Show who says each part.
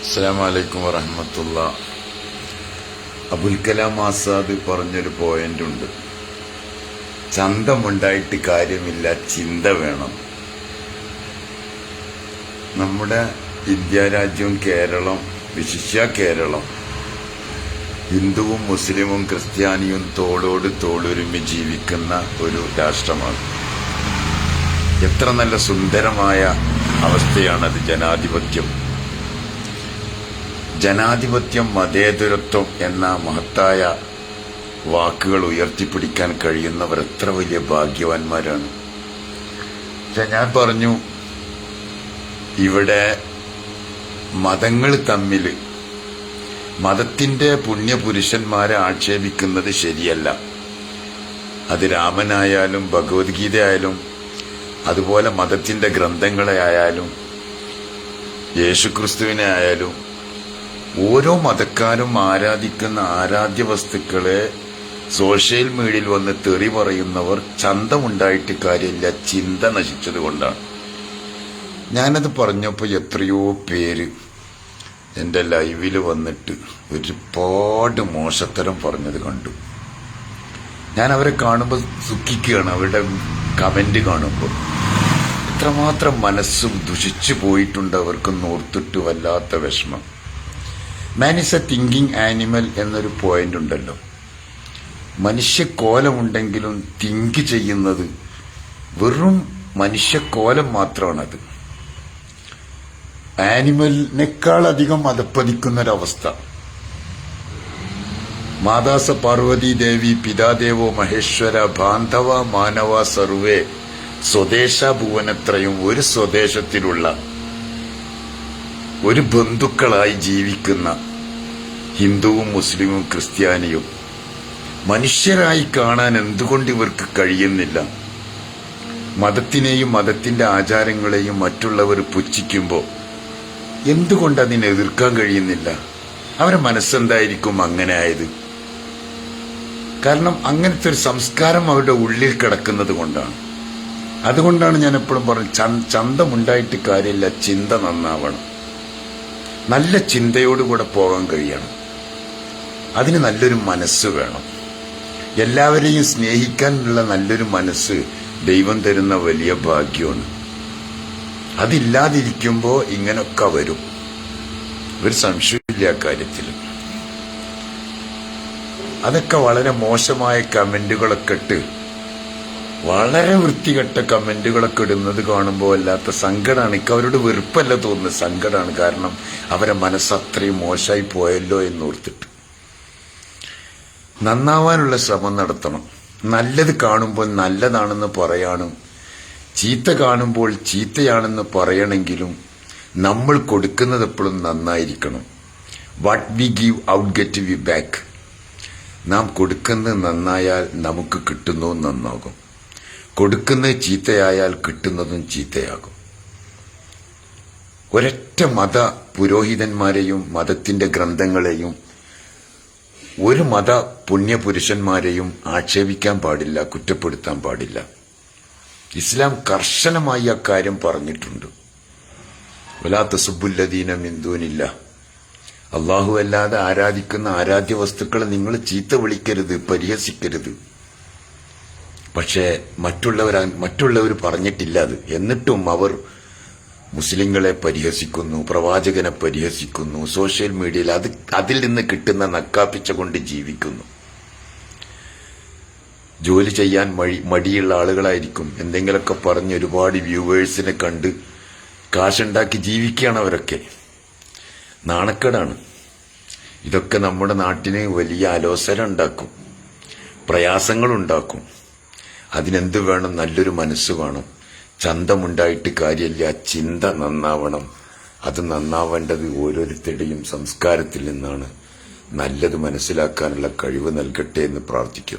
Speaker 1: അസ്സലാമലൈക്കും വറഹമത്തുള്ള. അബുൽ കലാം ആസാദ് പറഞ്ഞൊരു പോയിന്റ് ഉണ്ട് ചന്തമുണ്ടായിട്ട് കാര്യമില്ല ചിന്ത വേണം. നമ്മുടെ ഇന്ത്യ രാജ്യവും കേരളം വിശിഷ്യ കേരളം ഹിന്ദുവും മുസ്ലിമും ക്രിസ്ത്യാനിയും തോളോട് തോളൊരുമി ജീവിക്കുന്ന ഒരു രാഷ്ട്രമാണ്. എത്ര നല്ല സുന്ദരമായ അവസ്ഥയാണത് ജനാധിപത്യം. ജനാധിപത്യം മതേതരത്വം എന്ന മഹത്തായ വാക്കുകൾ ഉയർത്തിപ്പിടിക്കാൻ കഴിയുന്നവർ എത്ര വലിയ ഭാഗ്യവാന്മാരാണ്. ഞാൻ പറഞ്ഞു ഇവിടെ മതങ്ങൾ തമ്മിൽ മതത്തിന്റെ പുണ്യപുരുഷന്മാരെ ആക്ഷേപിക്കുന്നത് ശരിയല്ല. അത് രാമനായാലും ഭഗവത്ഗീത ആയാലും അതുപോലെ മതത്തിന്റെ ഗ്രന്ഥങ്ങളെ ആയാലും യേശുക്രിസ്തുവിനെ ആയാലും ഓരോ മതക്കാരും ആരാധിക്കുന്ന ആരാധ്യ വസ്തുക്കളെ സോഷ്യൽ മീഡിയയിൽ വന്ന് തെറി പറയുന്നവർ ചന്തമുണ്ടായിട്ട് കാര്യമില്ല ചിന്ത നശിച്ചത് കൊണ്ടാണ്. ഞാനത് പറഞ്ഞപ്പോൾ എത്രയോ പേര് എന്റെ ലൈവിൽ വന്നിട്ട് ഒരുപാട് മോശത്തരം പറഞ്ഞത് കണ്ടു. ഞാൻ അവരെ കാണുമ്പോൾ സുഖിക്കുകയാണ് അവരുടെ കമന്റ് കാണുമ്പോൾ എത്രമാത്രം മനസ്സും ദുഷിച്ചു പോയിട്ടുണ്ട് അവർക്ക് നോർത്തിട്ട് വല്ലാത്ത വിഷമം. Man is a thinking animal എന്നൊരു പോയിന്റ് ഉണ്ടല്ലോ. മനുഷ്യക്കോലമുണ്ടെങ്കിലും തിങ്ക് ചെയ്യുന്നത് വെറും മനുഷ്യക്കോലം മാത്രമാണത് ആനിമലിനേക്കാളധികം അതപ്പതിക്കുന്നൊരവസ്ഥ മാതാസ പാർവതി ദേവി പിതാദേവോ മഹേശ്വര ബാന്ധവ മാനവ സർവേ സ്വദേശ ഭുവനത്രയും ഒരു സ്വദേശത്തിലുള്ള ഒരു ബന്ധുക്കളായി ജീവിക്കുന്ന ഹിന്ദുവും മുസ്ലിമും ക്രിസ്ത്യാനിയും മനുഷ്യരായി കാണാൻ എന്തുകൊണ്ട് ഇവർക്ക് കഴിയുന്നില്ല? മതത്തിനെയും മതത്തിന്റെ ആചാരങ്ങളെയും മറ്റുള്ളവർ പുച്ഛിക്കുമ്പോൾ എന്തുകൊണ്ട് അതിനെ എതിർക്കാൻ കഴിയുന്നില്ല? അവരെ മനസ്സെന്തായിരിക്കും അങ്ങനെ ആയത്? കാരണം അങ്ങനത്തെ ഒരു സംസ്കാരം അവരുടെ ഉള്ളിൽ കിടക്കുന്നത് കൊണ്ടാണ്. അതുകൊണ്ടാണ് ഞാൻ എപ്പോഴും പറഞ്ഞത് ചന്ത ചന്തമുണ്ടായിട്ട് കാര്യമില്ല ചിന്ത നന്നാവണം. നല്ല ചിന്തയോടുകൂടെ പോകാൻ കഴിയണം. അതിന് നല്ലൊരു മനസ്സ് വേണം. എല്ലാവരെയും സ്നേഹിക്കാനുള്ള നല്ലൊരു മനസ്സ് ദൈവം തരുന്ന വലിയ ഭാഗ്യമാണ്. അതില്ലാതിരിക്കുമ്പോൾ ഇങ്ങനൊക്കെ വരും. ഒരു സംശയമില്ല കാര്യത്തിൽ. അതൊക്കെ വളരെ മോശമായ കമന്റുകളൊക്കെ ഇട്ട് വളരെ വൃത്തികെട്ട കമന്റുകളൊക്കെ ഇടുന്നത് കാണുമ്പോൾ അല്ലാത്ത സങ്കടമാണ് എനിക്ക് അവരോട് വെറുപ്പല്ല തോന്നുന്നത്. സങ്കടമാണ് കാരണം അവരെ മനസ്സ് അത്രയും മോശമായി പോയല്ലോ എന്ന് ഓർത്തിട്ട്. നന്നാവാനുള്ള ശ്രമം നടത്തണം. നല്ലത് കാണുമ്പോൾ നല്ലതാണെന്ന് പറയാനും ചീത്ത കാണുമ്പോൾ ചീത്തയാണെന്ന് പറയണമെങ്കിലും നമ്മൾ കൊടുക്കുന്നത് എപ്പോഴും നന്നായിരിക്കണം. What we give out get we back നാം കൊടുക്കുന്നത് നന്നായാൽ നമുക്ക് കിട്ടുന്നതും നന്നാകും. കൊടുക്കുന്നത് ചീത്തയായാൽ കിട്ടുന്നതും ചീത്തയാകും. ഒരൊറ്റ മത പുരോഹിതന്മാരെയും മതത്തിന്റെ ഗ്രന്ഥങ്ങളെയും ഒരു മത പുണ്യപുരുഷന്മാരെയും ആക്ഷേപിക്കാൻ പാടില്ല കുറ്റപ്പെടുത്താൻ പാടില്ല. ഇസ്ലാം കർശനമായി അക്കാര്യം പറഞ്ഞിട്ടുണ്ട്. വലാത്ത സുബുല്ലദീന മിന്ദൂനില്ല അള്ളാഹു അല്ലാതെ ആരാധിക്കുന്ന ആരാധ്യ വസ്തുക്കളെ നിങ്ങൾ ചീത്ത വിളിക്കരുത് പരിഹസിക്കരുത്. പക്ഷേ മറ്റുള്ളവർ മറ്റുള്ളവർ പറഞ്ഞിട്ടില്ല അത്. എന്നിട്ടും അവർ മുസ്ലിങ്ങളെ പരിഹസിക്കുന്നു പ്രവാചകനെ പരിഹസിക്കുന്നു സോഷ്യൽ മീഡിയയിൽ അത് അതിൽ നിന്ന് കിട്ടുന്ന നക്കാപ്പിച്ച കൊണ്ട് ജീവിക്കുന്നു. ജോലി ചെയ്യാൻ മടി മടിയുള്ള ആളുകളായിരിക്കും. എന്തെങ്കിലുമൊക്കെ പറഞ്ഞ് ഒരുപാട് വ്യൂവേഴ്സിനെ കണ്ട് കാശുണ്ടാക്കി ജീവിക്കുകയാണ് അവരൊക്കെ. നാണക്കേടാണ്. ഇതൊക്കെ നമ്മുടെ നാട്ടിന് വലിയ അലോസരം ഉണ്ടാക്കും പ്രയാസങ്ങളുണ്ടാക്കും. അതിനെന്ത് വേണം? നല്ലൊരു മനസ്സ് വേണം. ചന്തമുണ്ടായിട്ട് കാര്യമില്ല. ചിന്ത നന്നാവണം. അത് നന്നാവേണ്ടത് ഓരോരുത്തരുടെയും സംസ്കാരത്തിൽ നിന്നാണ്. നല്ലത് മനസ്സിലാക്കാനുള്ള കഴിവ് നൽകട്ടെ എന്ന് പ്രാർത്ഥിക്കുന്നു.